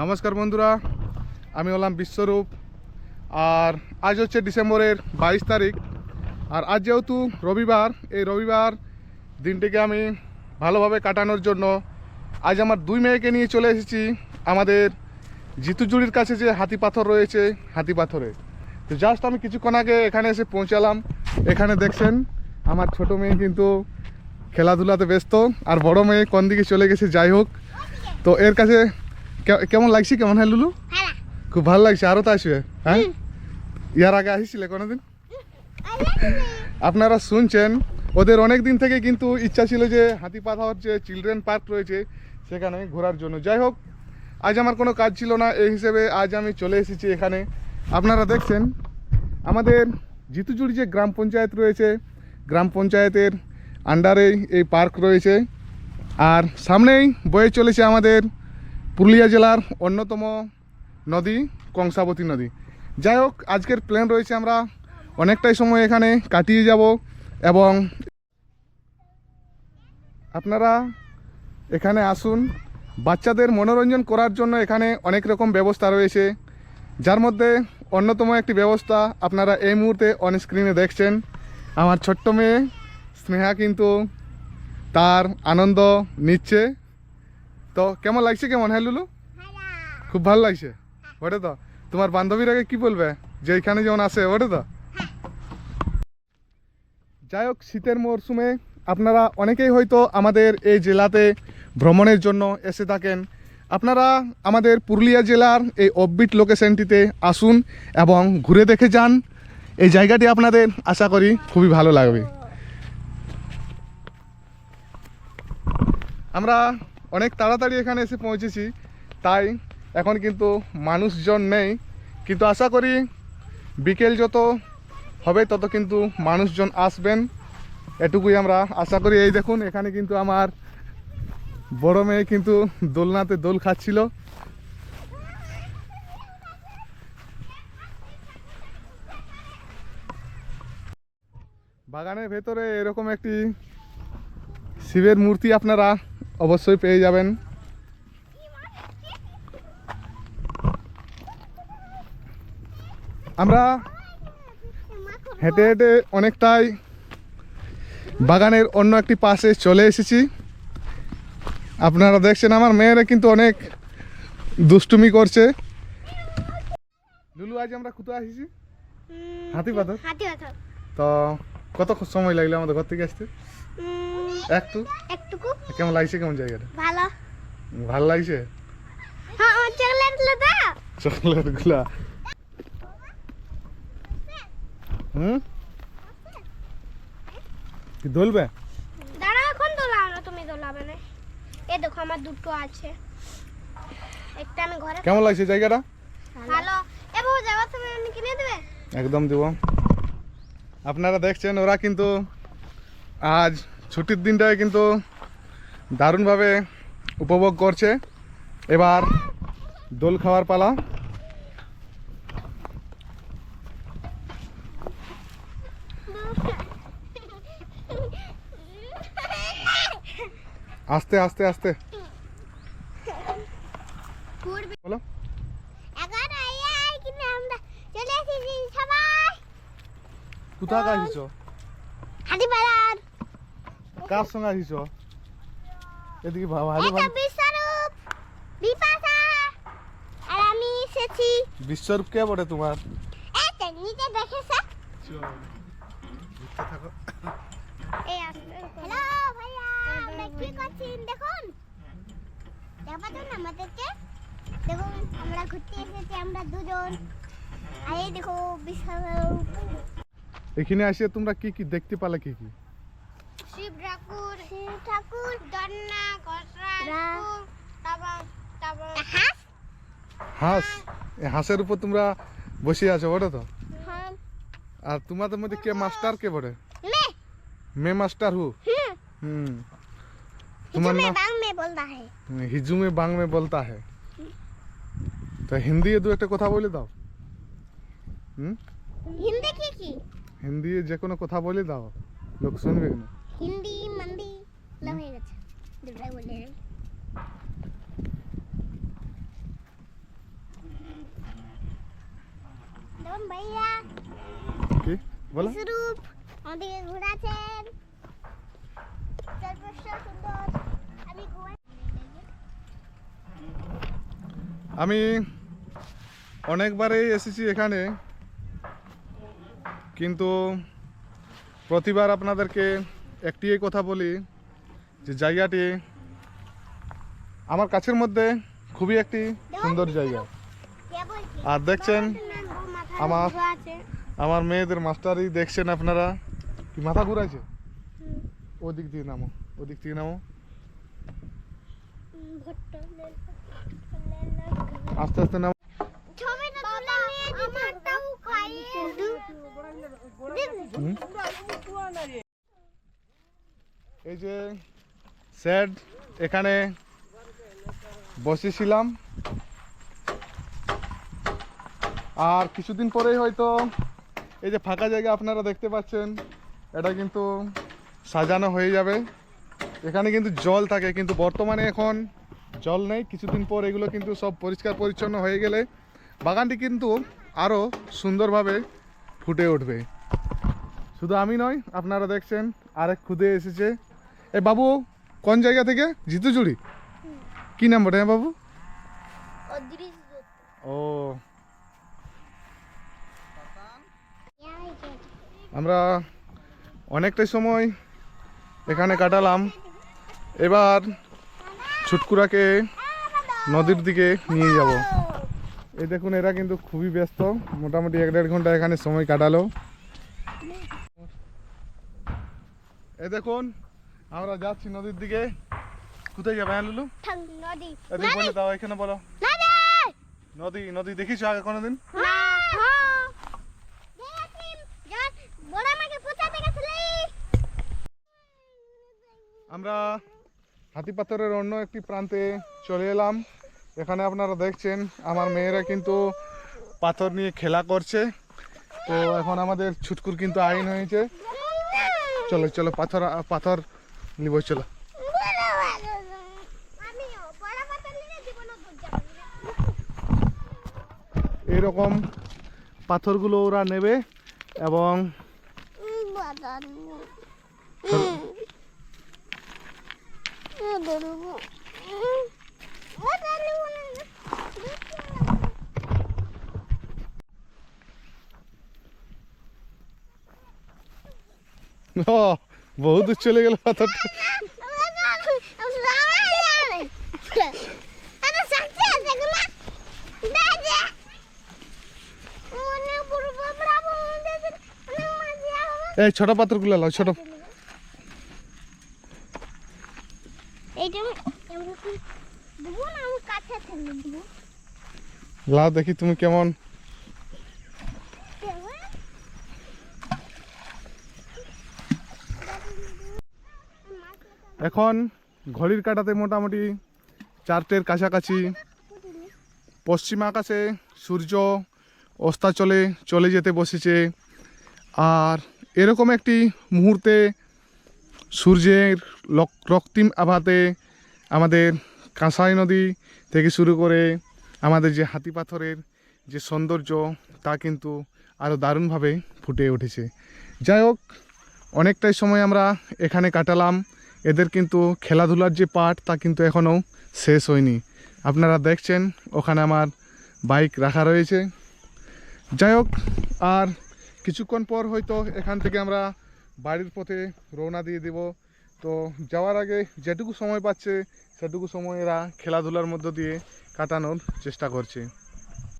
নমস্কার বন্ধুরা, আমি হলাম বিশ্বরূপ। আর আজ হচ্ছে ডিসেম্বরের বাইশ তারিখ। আর আজ যেহেতু রবিবার, এই রবিবার দিনটিকে আমি ভালোভাবে কাটানোর জন্য আজ আমার দুই মেয়েকে নিয়ে চলে এসেছি আমাদের জিতুজুড়ির কাছে যে হাতি পাথর রয়েছে, হাতি পাথরে। তো জাস্ট আমি কিছুক্ষণ আগে এখানে এসে পৌঁছালাম। এখানে দেখছেন, আমার ছোট মেয়ে কিন্তু খেলাধুলাতে ব্যস্ত, আর বড় মেয়ে কোন দিকে চলে গেছে যাই হোক। তো এর কাছে কেমন লাগছে? কেমন হ্যাঁ লুলু? খুব ভালো লাগছে। আরও তো আসবে। হ্যাঁ? ইয়ার আগে আসছিলে কোনোদিন? আপনারা শুনছেন। ওদের অনেক দিন থেকে কিন্তু ইচ্ছা ছিল যে হাতি পাথার যে চিলড্রেন পার্ক রয়েছে সেখানে ঘোরার জন্য। যাই হোক আজ আমার কোনো কাজ ছিল না। এই হিসেবে আজ আমি চলে এসেছি এখানে। আপনারা দেখছেন আমাদের জিতুজুড়ি যে গ্রাম পঞ্চায়েত রয়েছে গ্রাম পঞ্চায়েতের আন্ডারেই এই পার্ক রয়েছে। আর সামনেই বয়ে চলেছে আমাদের পুরুলিয়া জেলার অন্যতম নদী, কংসাবতী নদী। যাই হোক আজকের প্ল্যান রয়েছে আমরা অনেকটাই সময় এখানে কাটিয়ে যাব এবং আপনারা এখানে আসুন। বাচ্চাদের মনোরঞ্জন করার জন্য এখানে অনেক রকম ব্যবস্থা রয়েছে। যার মধ্যে অন্যতম একটি ব্যবস্থা আপনারা এই মুহূর্তে অন স্ক্রিনে দেখছেন। আমার ছোট্ট মেয়ে স্নেহা কিন্তু তার আনন্দ নিচ্ছে। তো কেমন লাগছে কেমন? হ্যাঁ লুলু? খুব ভালো লাগছে। ওটা তো। তোমার বান্ধবীর আগে কি বলবে? যে এখানে যেমন আসে ওটা তো? যাই হোক, শীতের মরশুমে আপনারা অনেকেই হয়তো আমাদের এই জেলাতে ভ্রমণের জন্য এসে থাকেন। আপনারা আমাদের পুরুলিয়া জেলার এই অববিট লোকেশনটিতে আসুন এবং ঘুরে দেখে যান। এই জায়গাটি আপনাদের আশা করি খুবই ভালো লাগবে। আমরা অনেক তাড়াতাড়ি এখানে এসে পৌঁছেছি, তাই এখন কিন্তু মানুষজন নেই। কিন্তু আশা করি বিকেল যত হবে, তত কিন্তু মানুষজন আসবেন। এটুকুই আমরা আশা করি। এই দেখুন, এখানে কিন্তু আমার বড় মেয়ে কিন্তু দোলনাতে দোল খাচ্ছিল। বাগানের ভেতরে এরকম একটি শিবের মূর্তি আপনারা অবশ্যই পেয়ে যাবেন। আমরা হেঁটে হেঁটে অনেকটাই বাগানের অন্য একটি পাশে চলে এসেছি। আপনারা দেখছেন আমার মেয়েরা কিন্তু অনেক দুষ্টুমি করছে। লুলু আজ আমরা কোথায় আসিছি? হাতি পাথর? তো কত সময় লাগল আমাদের ঘর থেকে আসতে? একটু একটুকু। কেমন লাগছে কেমন জায়গাটা? ভালো। ভালো লাগছে? হ্যাঁ আমার চকলেট দাও। চকলেটগুলা। হুম? কি দোলবে? দাঁড়াও এখন দোলাও না তুমি দোলাবে না। এই দেখো আমার দুটো আছে। একটা আমি ঘরে কেমন লাগছে জায়গাটা? ভালো। এ বাবু যাওয়ার সময় আমি কিনে দেবে? একদম দিব। আপনারা দেখছেন ওরা কিন্তু আজ ছুটির দিনটায় কিন্তু দারুণভাবে উপভোগ করছে। এবার দোল খাওয়ার পালা। আস্তে আস্তে আস্তে। বলো। কোথায় পাড়ার কার সঙ্গে আসিছ এদিকে ভালো বিপাশা। আর আমি এসেছি। বিশ্বরূপ কে বটে তোমার? তো নিচে থাকো হ্যালো ভাইয়া আমরা কি করছি দেখুন? দেখা তো না আমাদেরকে দেখুন আমরা ঘুরতে এসেছি আমরা দুজন। আর এই দেখো বিশাল এখানে আসে তোমরা কি কি দেখতে পালে কি কি? শিব ঠাকুর দন্না হাঁস? হাঁস? হাঁসের উপর তোমরা বসে আছো বটে তো। হ্যাঁ। আর তোমাদের মধ্যে কে মাস্টার কে বড়? মে মাস্টার হু? হুম। তোমার নাম বাং মে বলতা হে। হিজু মে বাং বলতা হে। তো হিন্দি দু একটা কথা বলে দাও। হুম? হিন্দি কি কি? হিন্দি যে কোনো কথা বলে দাও। লোক শুনবে না। হিন্দি বলো। আমাদেরকে ঘোরাছেন আমি অনেকবারই এসেছি এখানে কিন্তু প্রতিবার আপনাদেরকে একটিই কথা বলি যে জায়গাটি আমার কাছের মধ্যে খুবই একটি সুন্দর জায়গা। আর দেখছেন আমার আমার মেয়েদের মাস্টারই দেখছেন আপনারা? কি মাথা ঘুরাইছে? ওদিক দিয়ে নামো, ওদিক থেকে নামো। আস্তে আস্তে নামো? এই যে, স্যার, এখানে বসেছিলাম। আর কিছুদিন পরেই হয়তো এই যে ফাঁকা জায়গা আপনারা দেখতে পাচ্ছেন এটা কিন্তু সাজানো হয়ে যাবে। এখানে কিন্তু জল থাকে কিন্তু বর্তমানে এখন জল নেই। কিছুদিন পর এগুলো কিন্তু সব পরিষ্কার পরিচ্ছন্ন হয়ে গেলে বাগানটি কিন্তু আরও সুন্দরভাবে ফুটে উঠবে। শুধু আমি নয় আপনারা দেখছেন আরেক খুদে এসেছে। এ বাবু কোন জায়গা থেকে? জিতুচুড়ি। কি নাম বটে বাবু? ও আমরা অনেকটাই সময় এখানে কাটালাম। এবার ছুটকুরাকে নদীর দিকে নিয়ে যাব। এই দেখুন এরা কিন্তু খুবই ব্যস্ত। মোটামুটি এক দেড় ঘণ্টা এখানে সময় কাটালো। এ দেখুন আমরা যাচ্ছি নদীর দিকে। কোথায় যাবে হ্যাঁ লুলু? নদী। এদিকে বলে দাও এখানে বলো। নদী! নদী দেখিছো আগে কোনোদিন না বড় আমাকে পৌঁছাতে গেছিলি আমরা হাতিপাথরের অন্য একটি প্রান্তে চলে এলাম। এখানে আপনারা দেখছেন, আমার মেয়েরা কিন্তু পাথর নিয়ে খেলা করছে। তো এখন আমাদের ছুটকুর কিন্তু আইন হয়েছে। চলো চলো, পাথর পাথর নিব, চলো। এইরকম পাথরগুলো ওরা নেবে এবং ও বহু দূর চলে গেল এই ছোট পাথরগুলো লাও ছোট এইটা আমি দেবো না আমি কাছে ফেলে দেবো লাও দেখি তুমি কেমন। এখন ঘড়ির কাটাতে মোটামুটি চারটের কাছাকাছি। পশ্চিম আকাশে সূর্য অস্তাচলে চলে যেতে বসেছে। আর এরকম একটি মুহূর্তে সূর্যের রক্তিম আভাতে আমাদের কাঁসাই নদী থেকে শুরু করে আমাদের যে হাতি পাথরের যে সৌন্দর্য, তা কিন্তু আরও দারুণভাবে ফুটে উঠেছে। যাই হোক, অনেকটাই সময় আমরা এখানে কাটালাম। এদের কিন্তু খেলাধুলার যে পাঠ, তা কিন্তু এখনও শেষ হয়নি। আপনারা দেখছেন, ওখানে আমার বাইক রাখা রয়েছে। যাই হোক, আর কিছুক্ষণ পর হয়তো এখান থেকে আমরা বাড়ির পথে রওনা দিয়ে দেব। তো যাওয়ার আগে যেটুকু সময় পাচ্ছে, সেটুকু সময় এরা খেলাধুলার মধ্য দিয়ে কাটানোর চেষ্টা করছে।